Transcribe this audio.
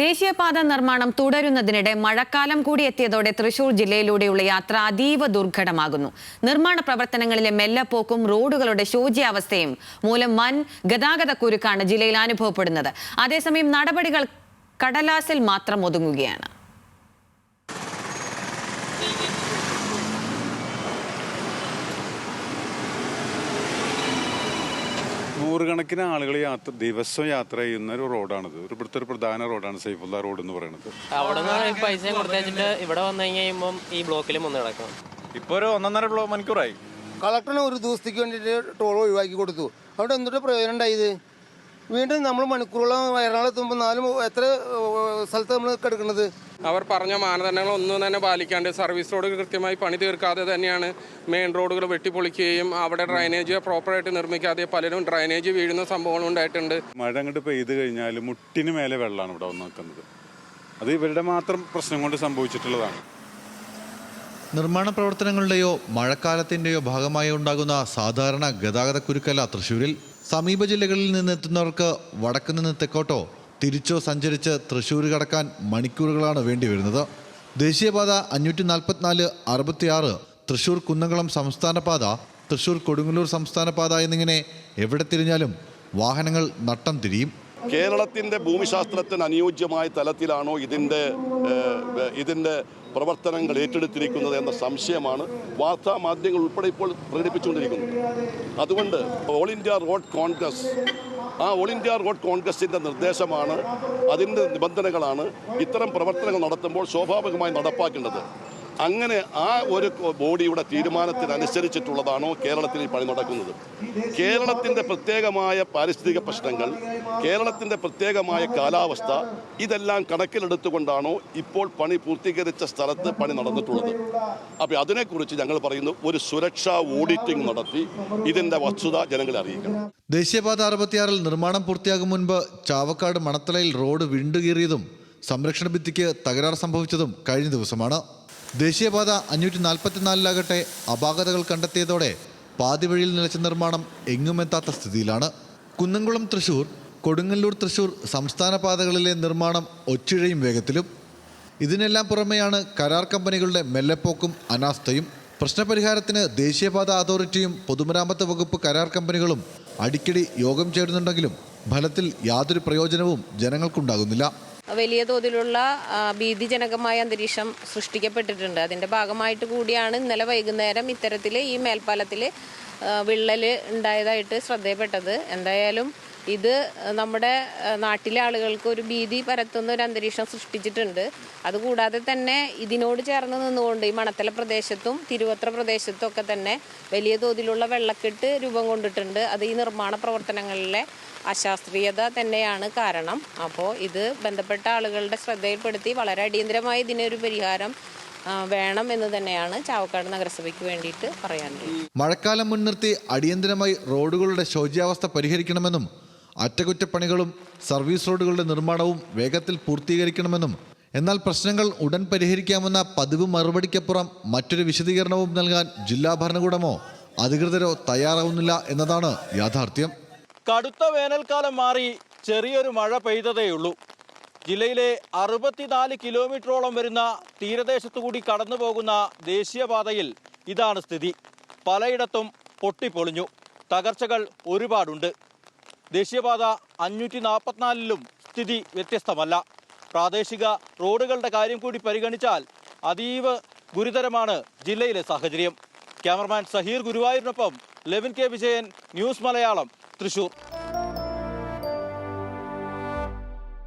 ദേശീയപാത നിർമ്മാണം തുടരുന്നതിനിടെ മഴക്കാലം കൂടി എത്തിയതോടെ തൃശൂർ ജില്ലയിലൂടെയുള്ള യാത്ര അതീവ ദുർഘടമാകുന്നു. നിർമ്മാണ പ്രവർത്തനങ്ങളിലെ മെല്ലപ്പോക്കും റോഡുകളുടെ ശോച്യാവസ്ഥയും മൂലം വൻ ഗതാഗത കുരുക്കാണ് ജില്ലയിൽ അനുഭവപ്പെടുന്നത്. അതേസമയം നടപടികൾ കടലാസിൽ മാത്രം ഒതുങ്ങുകയാണ്. നൂറുകണക്കിന് ആളുകൾ യാത്ര ദിവസം യാത്ര ചെയ്യുന്ന ഒരു റോഡാണിത്. ഒരു ഇവിടുത്തെ ഒരു പ്രധാന റോഡാണ് സൈഫുള്ള റോഡ് എന്ന് പറയുന്നത്. അവിടെ നിന്ന് പൈസ കൊടുത്തേച്ചിട്ട് ഇവിടെ വന്നു കഴിയുമ്പം ഈ ബ്ലോക്കിൽ വന്ന് കിടക്കും ഇപ്പോൾ ഒരു ഒന്നൊന്നര ബ്ലോ- മണിക്കൂറായി. കളക്ടറിന് ഒരു ദിവസത്തേക്ക് വേണ്ടിയിട്ട് ടോൾ ഒഴിവാക്കി കൊടുത്തു. അവിടെ എന്തൊരു പ്രയോജനം ഉണ്ടായത് വീണ്ടും നമ്മൾ മണിക്കൂറോളം എത്തുമ്പോൾ നാലും എത്ര സ്ഥലത്ത് നമ്മൾ കിടക്കുന്നത്? അവർ പറഞ്ഞ മാനദണ്ഡങ്ങൾ ഒന്നും തന്നെ പാലിക്കാണ്ട് സർവീസ് റോഡ് കൃത്യമായി പണി തീർക്കാതെ തന്നെയാണ് മെയിൻ റോഡുകൾ വെട്ടിപ്പൊളിക്കുകയും അവിടെ ഡ്രൈനേജ് പ്രോപ്പറായിട്ട് നിർമ്മിക്കാതെ പലരും ഡ്രൈനേജ് വീഴുന്ന സംഭവങ്ങളും ഉണ്ടായിട്ടുണ്ട്. മഴ അങ്ങോട്ട് പെയ്ത് കഴിഞ്ഞാൽ മുട്ടിന് മേലെ വെള്ളമാണ് ഇവിടെ വന്ന് നിൽക്കുന്നത്. അത് ഇവരുടെ മാത്രം പ്രശ്നം കൊണ്ട് സംഭവിച്ചിട്ടുള്ളതാണ്. നിർമ്മാണ പ്രവർത്തനങ്ങളുടെയോ മഴക്കാലത്തിന്റെയോ ഭാഗമായി ഉണ്ടാകുന്ന സാധാരണ ഗതാഗത കുരുക്കല്ല തൃശ്ശൂരിൽ. സമീപ ജില്ലകളിൽ നിന്ന് എത്തുന്നവർക്ക് വടക്ക് നിന്ന് തെക്കോട്ടോ തിരിച്ചോ സഞ്ചരിച്ച് തൃശ്ശൂർ കടക്കാൻ മണിക്കൂറുകളാണ് വേണ്ടി വരുന്നത്. ദേശീയപാത അഞ്ഞൂറ്റി നാൽപ്പത്തിനാല് അറുപത്തിയാറ് തൃശ്ശൂർ കുന്നംകുളം സംസ്ഥാന പാത തൃശ്ശൂർ കൊടുങ്ങല്ലൂർ സംസ്ഥാന പാത എന്നിങ്ങനെ എവിടെ തിരിഞ്ഞാലും വാഹനങ്ങൾ നട്ടം തിരിയും. കേരളത്തിന്റെ ഭൂമിശാസ്ത്രത്തിന് അനുയോജ്യമായ തലത്തിലാണോ ഇതിന്റെ ഇതിന്റെ പ്രവർത്തനങ്ങൾ ഏറ്റെടുത്തിരിക്കുന്നത് എന്ന സംശയമാണ് വാർത്താ മാധ്യമങ്ങൾ ഉൾപ്പെടെ ഇപ്പോൾ പ്രകടിപ്പിച്ചുകൊണ്ടിരിക്കുന്നത്. അതുകൊണ്ട് ഓൾ ഇന്ത്യ റോഡ് കോൺഗ്രസ് ആ ഓൾ ഇന്ത്യ റോഡ് കോൺഗ്രസിന്റെ നിർദ്ദേശമാണ്. അതിന്റെ നിബന്ധനകളാണ് ഇത്തരം പ്രവർത്തനങ്ങൾ നടത്തുമ്പോൾ സ്വാഭാവികമായി നടപ്പാക്കേണ്ടത്. അങ്ങനെ ആ ഒരു ബോഡിയുടെ തീരുമാനത്തിനനുസരിച്ചിട്ടുള്ളതാണോ കേരളത്തിൽ ഈ പണി നടക്കുന്നത്? കേരളത്തിന്റെ പ്രത്യേകമായ പാരിസ്ഥിതിക പ്രശ്നങ്ങൾ കേരളത്തിന്റെ പ്രത്യേകമായ കാലാവസ്ഥ ഇതെല്ലാം കണക്കിലെടുത്തുകൊണ്ടാണോ ഇപ്പോൾ പണി പൂർത്തീകരിച്ച സ്ഥലത്ത് പണി നടന്നിട്ടുള്ളത്? അപ്പോൾ അതിനെക്കുറിച്ച് ഞങ്ങൾ പറയുന്നു ഒരു സുരക്ഷാ ഓഡിറ്റിംഗ് നടത്തി ഇതിന്റെ വസ്തുത ജനങ്ങളെ അറിയിക്കണം. ദേശീയപാത അറുപത്തിയാറിൽ നിർമ്മാണം പൂർത്തിയാകും മുൻപ് ചാവക്കാട് മണത്തലയിൽ റോഡ് വിണ്ടുകീറിയതും സംരക്ഷണ ഭിത്തിക്ക് തകരാർ സംഭവിച്ചതും കഴിഞ്ഞ ദിവസമാണ്. ദേശീയപാത അഞ്ഞൂറ്റി നാൽപ്പത്തിനാലിലാകട്ടെ അപാകതകൾ കണ്ടെത്തിയതോടെ പാതിവഴിയിൽ നിലച്ച നിർമ്മാണം എങ്ങുമെത്താത്ത സ്ഥിതിയിലാണ്. കുന്നംകുളം തൃശൂർ കൊടുങ്ങല്ലൂർ തൃശൂർ സംസ്ഥാന പാതകളിലെ നിർമ്മാണം ഒച്ചിഴയും വേഗത്തിലും. ഇതിനെല്ലാം പുറമെയാണ് കരാർ കമ്പനികളുടെ മെല്ലെപ്പോക്കും അനാസ്ഥയും. പ്രശ്നപരിഹാരത്തിന് ദേശീയപാത അതോറിറ്റിയും പൊതുമരാമത്ത് വകുപ്പ് കരാർ കമ്പനികളും അടിക്കടി യോഗം ചേരുന്നുണ്ടെങ്കിലും ഫലത്തിൽ യാതൊരു പ്രയോജനവും ജനങ്ങൾക്കുണ്ടാകുന്നില്ല. വലിയ തോതിലുള്ള ഭീതിജനകമായ അന്തരീക്ഷം സൃഷ്ടിക്കപ്പെട്ടിട്ടുണ്ട്. അതിന്റെ ഭാഗമായിട്ട് കൂടിയാണ് ഇന്നലെ വൈകുന്നേരം ഇത്തരത്തിൽ ഈ മേൽപ്പാലത്തിൽ വിള്ളൽ ഉണ്ടായതായിട്ട് ശ്രദ്ധയപ്പെട്ടത്. എന്തായാലും ഇത് നമ്മുടെ നാട്ടിലെ ആളുകൾക്ക് ഒരു ഭീതി പരത്തുന്ന ഒരു അന്തരീക്ഷം സൃഷ്ടിച്ചിട്ടുണ്ട്. അതുകൂടാതെ തന്നെ ഇതിനോട് ചേർന്ന് നിന്നുകൊണ്ട് ഈ മണത്തല പ്രദേശത്തും തിരുവത്ര പ്രദേശത്തും ഒക്കെ തന്നെ വലിയ തോതിലുള്ള വെള്ളക്കെട്ട് രൂപം കൊണ്ടിട്ടുണ്ട്. അത് ഈ നിർമ്മാണ പ്രവർത്തനങ്ങളിലെ അശാസ്ത്രീയത തന്നെയാണ് കാരണം. അപ്പോൾ ഇത് ബന്ധപ്പെട്ട ആളുകളുടെ ശ്രദ്ധയിൽപ്പെടുത്തി വളരെ അടിയന്തരമായി ഇതിനൊരു പരിഹാരം വേണം എന്ന് തന്നെയാണ് ചാവക്കാട് നഗരസഭയ്ക്ക് വേണ്ടിയിട്ട് പറയാനുള്ളത്. മഴക്കാലം മുൻനിർത്തി അടിയന്തരമായി റോഡുകളുടെ ശോച്യാവസ്ഥ പരിഹരിക്കണമെന്നും അറ്റകുറ്റപ്പണികളും സർവീസ് റോഡുകളുടെ നിർമ്മാണവും വേഗത്തിൽ പൂർത്തീകരിക്കണമെന്നും എന്നാൽ പ്രശ്നങ്ങൾ ഉടൻ പരിഹരിക്കാമെന്ന പതിവ് മറുപടിക്കപ്പുറം മറ്റൊരു വിശദീകരണവും നൽകാൻ ജില്ലാ ഭരണകൂടമോ അധികൃതരോ തയ്യാറാവുന്നില്ല എന്നതാണ് യാഥാർത്ഥ്യം. കടുത്ത വേനൽക്കാലം മാറി ചെറിയൊരു മഴ പെയ്തതേയുള്ളൂ. ജില്ലയിലെ അറുപത്തിനാല് കിലോമീറ്ററോളം വരുന്ന തീരദേശത്തു കൂടി കടന്നു പോകുന്ന ദേശീയപാതയിൽ ഇതാണ് സ്ഥിതി. പലയിടത്തും പൊട്ടിപ്പൊളിഞ്ഞു. തകർച്ചകൾ ഒരുപാടുണ്ട്. ദേശീയപാത അഞ്ഞൂറ്റി നാൽപ്പത്തിനാലിലും സ്ഥിതി വ്യത്യസ്തമല്ല. പ്രാദേശിക റോഡുകളുടെ കാര്യം കൂടി പരിഗണിച്ചാൽ അതീവ ഗുരുതരമാണ് ജില്ലയിലെ സാഹചര്യം. ക്യാമറമാൻ സഹീർ ഗുരുവായൂരിനൊപ്പം ലെവിൻ കെ വിജയൻ ന്യൂസ് മലയാളം തൃശൂർ.